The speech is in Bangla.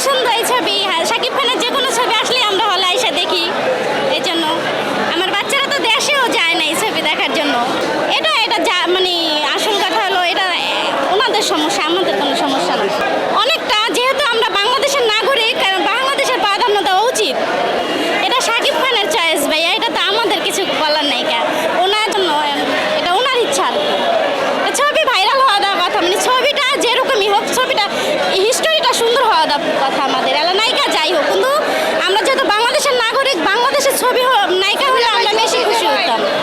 পছন্দ এই ছবি। হ্যাঁ শাকিব খানের যে কোনো ছবি আসলে আমরা হলে এসে দেখি। এই জন্য। আমার বাচ্চারা তো দেশেও যায় না এই ছবি দেখার জন্য। এটা এটা যা মানে আসল কথা হলো, এটা ওনাদের সমস্যা। Người.